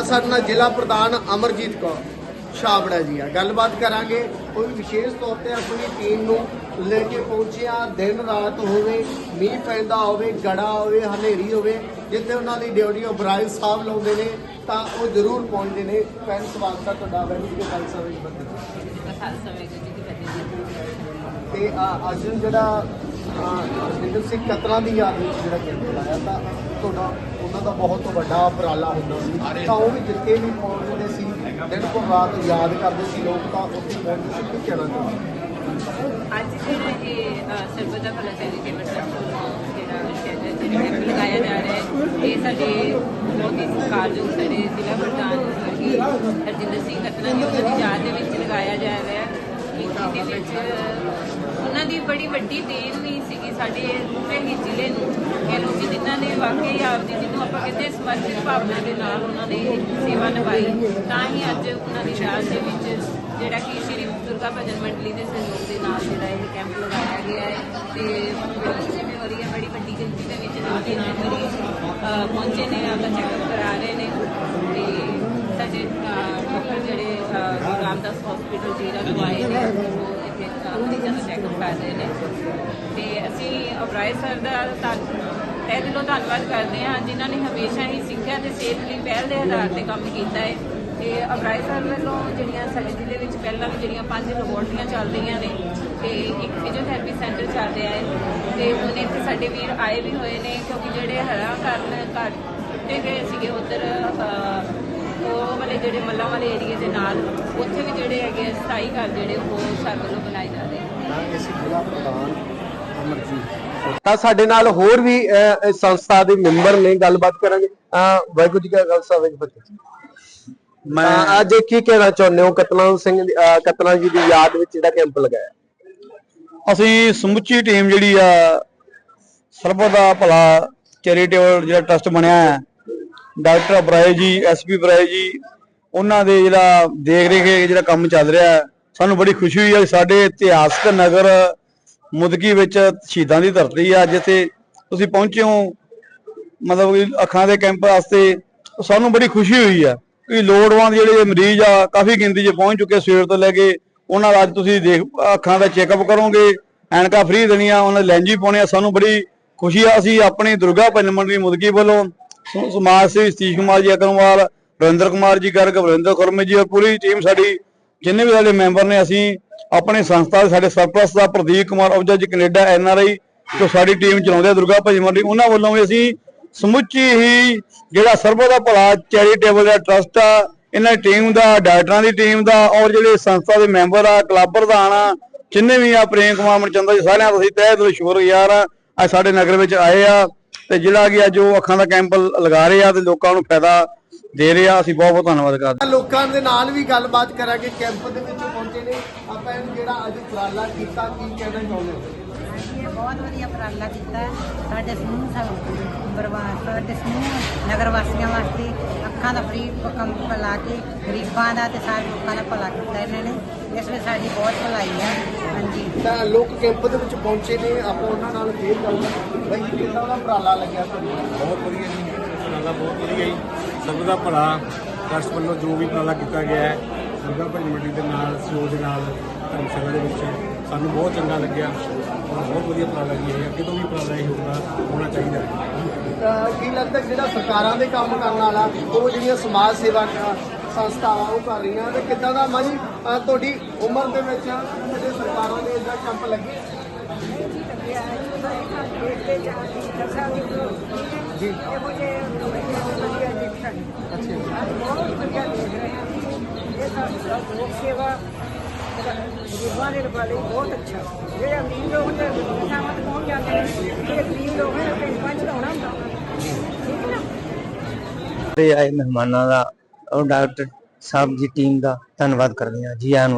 ਨਾਲ ਜ਼ਿਲ੍ਹਾ ਪ੍ਰਧਾਨ ਅਮਰਜੀਤ ਕੌਰ ਛਾਬੜਾ ਜੀ ਆ। ਗੱਲਬਾਤ ਕਰਾਂਗੇ। ਕੋਈ ਵਿਸ਼ੇਸ਼ ਤੌਰ ਤੇ ਆਪਣੀ ਟੀਮ ਨੂੰ ਲੈ ਕੇ ਪਹੁੰਚਿਆ। ਦਿਨ ਰਾਤ ਹੋਵੇ ਮੀਂਹ ਪੈਂਦਾ ਹੋਵੇ ਗੜਾ ਹੋਵੇ ਹਨੇਰੀ ਹੋਵੇ ਜਿੱਥੇ ਉਹਨਾਂ ਦੀ ਡਿਊਟੀ ਉਬਰਾਏ ਸਾਹਿਬ ਲਾਉਂਦੇ ਨੇ ਤਾਂ ਉਹ ਜ਼ਰੂਰ ਪਹੁੰਚਦੇ ਨੇ। ਪੈਨ ਸਵਾਗਤ ਹੈ ਤੁਹਾਡਾ ਵੈਲਿਊ ਦੇ ਖਾਲਸਾ ਵਿੱਚ ਬੰਦੇ ਖਾਲਸਾ। ਜੀ। ਤੇ ਆ- ਅੱਜ ਜਿਹੜਾ ਜਿੰਦਰ ਸਿੰਘ ਕਤਰਾਂ ਦੀ ਯਾਦ ਵਿੱਚ ਜਿਹੜਾ ਕੈਂਪ ਲਾਇਆ ਤਾਂ ਤੁਹਾਡਾ ਉਹਨਾਂ ਦਾ ਬਹੁਤ ਵੱਡਾ ਉਪਰਾਲਾ ਹੁੰਦਾ ਸੀ। ਤਾਂ ਉਹ ਵੀ ਜਿੱਥੇ ਵੀ ਪਹੁੰਚਦੇ ਸੀ ਦਿਨ ਪਰ ਰਾਤ ਯਾਦ ਕਰਦੇ ਸੀ ਲੋਕ ਤਾਂ ਉੱਥੇ ਪਹੁੰਚਦੇ ਸੀ ਕੀ ਕਹਿਣਾ ਚਾਹੁੰਦੇ ਅੱਜ ਜਿਹੜਾ ਇਹ ਅ, ਸਰਬੱਤ ਦਾ ਜਿਹੜਾ ਲਗਾਇਆ ਜਾ ਰਿਹਾ ਹੈ ਇਹ ਸਾਡੇ ਬਹੁਤ ਹੀ ਸਤਿਕਾਰਯੋਗ ਸਾਡੇ ਜ਼ਿਲ੍ਹਾ ਪ੍ਰਧਾਨ ਹਰਜਿੰਦਰ ਸਿੰਘ ਕਤਨਾ ਜੀ ਉਹਨਾਂ ਦੀ ਯਾਦ ਦੇ ਵਿੱਚ ਲਗਾਇਆ ਜਾ ਰਿਹਾ ਹੈ। ਇਹਦੇ ਵਿੱਚ, ਉਹਨਾਂ ਦੀ ਬੜੀ ਵੱਡੀ ਦੇਣ ਵੀ ਸੀਗੀ ਸਾਡੇ ਪੂਰੇ ਜ਼ਿਲ੍ਹੇ ਨੂੰ। ਕਹਿ ਲਓ ਜਿਨ੍ਹਾਂ ਨੇ ਵਾਕਈ ਆਪਦੀ, ਜਿਹਨੂੰ ਆਪਾਂ ਕਹਿੰਦੇ ਸਮਰਪਿਤ ਭਾਵਨਾ ਦੇ ਨਾਲ ਉਹਨਾਂ ਨੇ ਸੇਵਾ ਨਿਭਾਈ, ਤਾਂ ਹੀ ਅੱਜ ਉਹਨਾਂ ਦੀ ਯਾਦ ਦੇ ਵਿੱਚ ਜਿਹੜਾ ਕਿ ਸ਼੍ਰੀ ਦੁਰਗਾ ਭਜਨ ਮੰਡਲੀ ਦੇ ਸਹਿਯੋਗ ਦੇ ਨਾਲ ਜਿਹੜਾ ਇਹ ਕੈਂਪ ਲਗਾਇਆ ਗਿਆ ਹੈ ਤੇ ਬੜੀ ਜਿਵੇਂ ਹੈ ਬੜੀ ਵੱਡੀ ਗਿਣਤੀ ਦੇ ਵਿੱਚ ਲੋਕ ਇਹਨਾਂ ਮਰੀਜ਼ ਪਹੁੰਚੇ ਨੇ, ਆਪਦਾ ਚੈੱਕਅਪ ਕਰਾ ਰਹੇ ਨੇ ਤੇ ਸਾਡੇ ਡਾਕਟਰ ਜਿਹੜੇ ਅਹ, ਗੁਰੂ ਰਾਮਦਾਸ ਹਸਪੀਟਲ ਜੀਰਾ ਤੋਂ ਆਏ ਨੇ ਉਹ ਇੱਥੇ ਚੈੱਕਅਪ ਕਰ ਰਹੇ ਨੇ। ਤੇ ਅਸੀਂ ਅਬਰਾਏ ਸਰ ਦਾ ਤਹਿ ਦਿਲੋਂ ਧੰਨਵਾਦ ਕਰਦੇ ਹਾਂ ਜਿਨ੍ਹਾਂ ਨੇ ਹਮੇਸ਼ਾ ਹੀ ਸਿੱਖਿਆ ਤੇ ਸਿਹਤ ਲਈ ਪਹਿਲ ਦੇ ਆਧਾਰ ਤੇ ਕੰਮ ਕੀਤਾ ਹੈ। ਤੇ ਅਬਰਾਏ ਸਰ ਵੱਲੋਂ ਜਿਹੜੀਆਂ ਸਾਡੇ ਜ਼ਿਲ੍ਹੇ ਵਿੱਚ ਪਹਿਲਾਂ ਵੀ ਜਿਹੜੀਆਂ ਪੰਜ ਲੈਬੋਰਟਰੀਆਂ ਚੱਲ ਰਹੀਆਂ ਨੇ ਤੇ ਇੱਕ ਫਿਜ਼ੀਓਥੈਰੇਪੀ ਸੈਂਟਰ ਚੱਲ ਰਿਹਾ ਹੈ। ਤੇ ਉਹਨੇ ਇੱਥੇ ਸਾਡੇ ਵੀਰ ਆਏ ਵੀ ਹੋਏ ਨੇ ਕਿਉਂਕਿ ਜਿਹੜੇ ਹੜ੍ਹਾਂ ਕਾਰਨ ਘਰ ਟੁੱਟੇ ਗਏ ਸੀਗੇ ਉਧਰ ਉਹ ਵਾਲੇ ਜਿਹੜੇ ਮੱਲਾਂ ਵਾਲੇ ਏਰੀਏ ਦੇ ਨਾਲ ਉੱਥੇ ਵੀ ਜਿਹੜੇ ਹੈਗੇ ਆ ਸਥਾਈ ਘਰ ਜਿਹੜੇ ਉਹ ਸਰ ਵੱਲੋਂ ਬਣਾਏ ਜਾ ਰਹੇ ਨੇ ਹਾਂ ਇਸ ਜ਼ਿਲ੍ਹਾ ਪ੍ਰਧਾਨ ਅਮਰਜੀਤ ਤਾਂ ਸਾਡੇ ਨਾਲ ਹੋਰ ਵੀ ਇਸ ਸੰਸਥਾ ਦੇ ਮੈਂਬਰ ਨੇ ਗੱਲਬਾਤ ਕਰਾਂਗੇ। ਵਾਹਿਗੁਰੂ ਜੀ ਕਾ ਖਾਲਸਾ ਵਾਹਿਗੁਰੂ ਜੀ ਮੈਂ ਅੱਜ ਕੀ ਕਹਿਣਾ ਚਾਹੁੰਦੇ ਹੋ ਕਤਨਾਮ ਸਿੰਘ ਕਤਨਾ ਜੀ ਦੀ ਯਾਦ ਵਿੱਚ ਜਿਹੜਾ ਕੈਂਪ ਲਗਾਇਆ? ਅਸੀਂ ਸਮੁੱਚੀ ਟੀਮ ਜਿਹੜੀ ਆ ਸਰਬਤ ਦਾ ਭਲਾ ਚੈਰੀਟੇਬਲ ਜਿਹੜਾ ਟਰਸਟ ਬਣਿਆ ਹੈ ਡਾਕਟਰ ਅਬਰਾਏ ਜੀ ਐਸਪੀ ਅਬਰਾਏ ਜੀ ਉਹਨਾਂ ਦੇ ਜਿਹੜਾ ਦੇਖ ਰੇਖ ਜਿਹੜਾ ਕੰਮ ਚੱਲ ਰਿਹਾ ਸਾਨੂੰ ਬੜੀ ਖੁਸ਼ੀ ਹੋਈ ਹੈ ਸਾਡੇ ਇਤਿਹਾਸਕ ਨਗਰ ਮੁਦਕੀ ਵਿੱਚ ਸ਼ਹੀਦਾਂ ਦੀ ਧਰਤੀ ਆ ਜਿੱਥੇ ਤੁਸੀਂ ਪਹੁੰਚੇ ਹੋ, ਮਤਲਬ ਕਿ ਅੱਖਾਂ ਦੇ ਕੈਂਪ ਵਾਸਤੇ ਸਾਨੂੰ ਬੜੀ ਖੁਸ਼ੀ ਹੋਈ ਆ ਕਿ ਲੋੜਵੰਦ ਜਿਹੜੇ ਮਰੀਜ਼ ਆ, ਕਾਫੀ ਗਿਣਤੀ 'ਚ ਪਹੁੰਚ ਚੁੱਕੇ ਸਵੇਰ ਤੋਂ ਲੈ ਕੇ। ਉਹਨਾਂ ਦਾ ਅੱਜ ਤੁਸੀਂ ਦੇਖ, ਅੱਖਾਂ ਦਾ ਚੈੱਕਅਪ ਕਰੋਗੇ, ਐਨਕਾ ਫ੍ਰੀ ਦੇਣੀਆਂ, ਉਹਨਾਂ ਦੇ ਲੈਂਜ ਵੀ ਪਾਉਣੇ ਆ। ਸਾਨੂੰ ਬੜੀ ਖੁਸ਼ੀ ਆ, ਅਸੀਂ ਆਪਣੀ ਦੁਰਗਾ ਭਜਨ ਮੰਡਲੀ ਮੁਦਕੀ ਵੱਲੋਂ ਸਮਾਜ ਸੇਵੀ ਸਤੀਸ਼ ਕੁਮਾਰ ਜੀ ਅਗਰਵਾਲ ਰਵਿੰਦਰ ਕੁਮਾਰ ਜੀ ਗਰਗ ਵਰਿੰਦਰ ਖੁਰਮੇ ਜੀ, ਔਰ ਪੂਰੀ ਟੀਮ ਸਾਡੀ, ਜਿੰਨੇ ਵੀ ਸਾਡੇ ਮੈਂਬਰ ਨੇ ਅਸੀਂ ਆਪਣੀ ਸੰਸਥਾ ਦੇ ਸਾਡੇ ਸਰਪ੍ਰਸਤ ਦਾ ਪ੍ਰਦੀਪ ਕੁਮਾਰ ਔਜਾ ਜੀ, ਕੈਨੇਡਾ ਐਨ ਜੋ ਸਾਡੀ ਟੀਮ ਚਲਾਉਂਦੇ ਆ, ਦੁਰਗਾ ਭਜਨ ਮੰਡਲੀ ਉਹਨਾਂ ਵੱਲੋਂ ਵੀ ਅਸੀਂ ਸਮੁੱਚੀ ਹੀ ਜਿਹੜਾ ਸਰਬਤ ਦਾ ਭਲਾ ਚੈਰੀਟੇਬਲ ਦਾ ਟਰਸਟ ਆ, ਇਹਨਾਂ ਟੀਮ ਦਾ, ਡਾਕਟਰਾਂ ਦੀ ਟੀਮ ਦਾ, ਔਰ ਜਿਹੜੇ ਸੰਸਥਾ ਦੇ ਮੈਂਬਰ ਆ ਕਲੱਬ ਪ੍ਰਧਾਨ ਆ, ਜਿੰਨੇ ਵੀ ਆ, ਪ੍ਰੇਮ ਕੁਮਾਰ ਮਨਚੰਦਾ ਜੀ, ਸਾਰਿਆਂ ਦਾ ਅਸੀਂ ਤਹਿ ਦਿਲੋਂ ਸ਼ੁਕਰਗੁਜ਼ਾਰ ਆ, ਅੱਜ ਸਾਡੇ ਨਗਰ ਵਿੱਚ ਆਏ ਆ, ਤੇ ਜਿਹੜਾ ਕਿ ਅੱਜ ਉਹ ਅੱਖਾਂ ਦਾ ਕੈਂਪ ਲਗਾ ਰਹੇ ਆ, ਤੇ ਲੋਕਾਂ ਨੂੰ ਫਾਇਦਾ ਦੇ ਰਹੇ ਅਸੀਂ ਬਹੁਤ ਬਹੁਤ ਧੰਨਵਾਦ ਕਰਦੇ ਹਾਂ। ਲੋਕਾਂ ਦੇ ਨਾਲ ਵੀ ਗੱਲਬਾਤ ਕਰਾਂਗੇ ਕੈਂਪ ਦੇ ਵਿੱਚ ਪਹੁੰਚੇ ਨੇ। ਆਪਾਂ ਇਹਨੂੰ ਜਿਹੜਾ ਅੱਜ ਉਪਰਾਲਾ ਕੀਤਾ ਕੀ ਕਹਿਣਾ ਚਾਹੁੰਦੇ ਹੋ? ਇਹ ਬਹੁਤ ਵਧੀਆ ਉਪਰਾਲਾ ਕੀਤਾ ਹੈ। ਸਾਡੇ ਸਮੂਹ ਸਭ ਪਰਿਵਾਰ ਸਾਡੇ ਸਮੂਹ ਨਗਰ ਵਾਸੀਆਂ ਵਾਸਤੇ ਅੱਖਾਂ ਦਾ ਫ੍ਰੀ ਕੰਮ ਲਾ ਕੇ ਗਰੀਬਾਂ ਦਾ ਤੇ ਸਾਰੇ ਲੋਕਾਂ ਦਾ ਭਲਾ ਕੀਤਾ ਇਹਨਾਂ ਨੇ। ਇਸ ਵਿੱਚ ਸਾਡੀ ਬਹੁਤ ਭਲਾਈ ਹੈ। ਹਾਂਜੀ। ਤਾਂ ਲੋਕ ਕੈਂਪ ਦੇ ਵਿੱਚ ਪਹੁੰਚੇ ਨੇ ਆਪਾਂ ਉਹਨਾਂ ਨਾਲ ਫੇਰ ਗੱਲਬਾਤ ਬਈ ਕਿੰਨਾ ਦਾ ਉਪਰਾਲਾ ਲੱਗਿਆ ਤੁਹਾਨੂੰ? ਬਹੁਤ ਵਧੀਆ ਜੀ। ਉਪਰਾਲਾ ਬਹੁਤ ਵਧੀਆ ਜੀ। ਸਭ ਦਾ ਭਲਾ ਟਰਸਟ ਵੱਲੋਂ ਜੋ ਵੀ ਉਪਰਾਲਾ ਕੀਤਾ ਗਿਆ ਹੈ ਦੁਰਗਾ ਭਜਨ ਮੰਡੀ ਦੇ ਨਾਲ ਸਹਿਯੋਗ ਦੇ ਨਾਲ ਧਰਮਸ਼ਾਲਾ ਦੇ ਵਿੱਚ ਸਾਨੂੰ ਬਹੁਤ ਚੰਗਾ ਲੱਗਿਆ। ਔਰ ਬਹੁਤ ਵਧੀਆ ਉਪਰਾਲਾ ਜੀ ਇਹ ਅੱਗੇ ਤੋਂ ਵੀ ਉਪਰਾਲਾ ਇਹ ਹੋਊਗਾ ਹੋਣਾ ਚਾਹੀਦਾ ਹੈ। ਤਾਂ ਕੀ ਲੱਗਦਾ ਜਿਹੜਾ ਸਰਕਾਰਾਂ ਦੇ ਕੰਮ ਕਰਨ ਵਾਲਾ ਉਹ ਜਿਹੜੀਆਂ ਸਮਾਜ ਸੇਵਾ ਸੰਸਥਾਵਾਂ ਉਹ ਕਰ ਰਹੀਆਂ ਤੇ ਕਿੱਦਾਂ ਦਾ ਮਾਜੀ ਤੁਹਾਡੀ ਉਮਰ ਦੇ ਵਿੱਚ ਜਿਹੜੇ ਸਰਕਾਰਾਂ ਨੇ ਇਦਾਂ ਕੈਂਪ ਲੱਗੇ? ਜੀ ਗਰੀਬਾਂ ਦੇ ਵਾਲੇ ਬਹੁਤ ਅੱਛਾ ਜਿਹੜੇ ਅਮੀਰ ਲੋਕ ਨੇ ਥਾਵਾਂ ਤੇ ਪਹੁੰਚ ਜਾਂਦੇ ਨੇ ਜਿਹੜੇ ਗਰੀਬ ਲੋਕ ਨੇ ਪਿੰਡ ਪੰਜ ਚੜਾਉਣਾ ਹੁੰਦਾ ਠੀਕ ਹੈ ਨਾ ਤੇ ਆਏ ਮਹਿਮਾਨਾਂ ਦਾ ਔਰ ਡਾਕਟਰ ਸਾਹਿਬ ਦੀ ਟੀਮ ਦਾ ਧੰਨਵਾਦ ਕਰਦੇ ਹਾਂ ਜੀ ਆਇਆਂ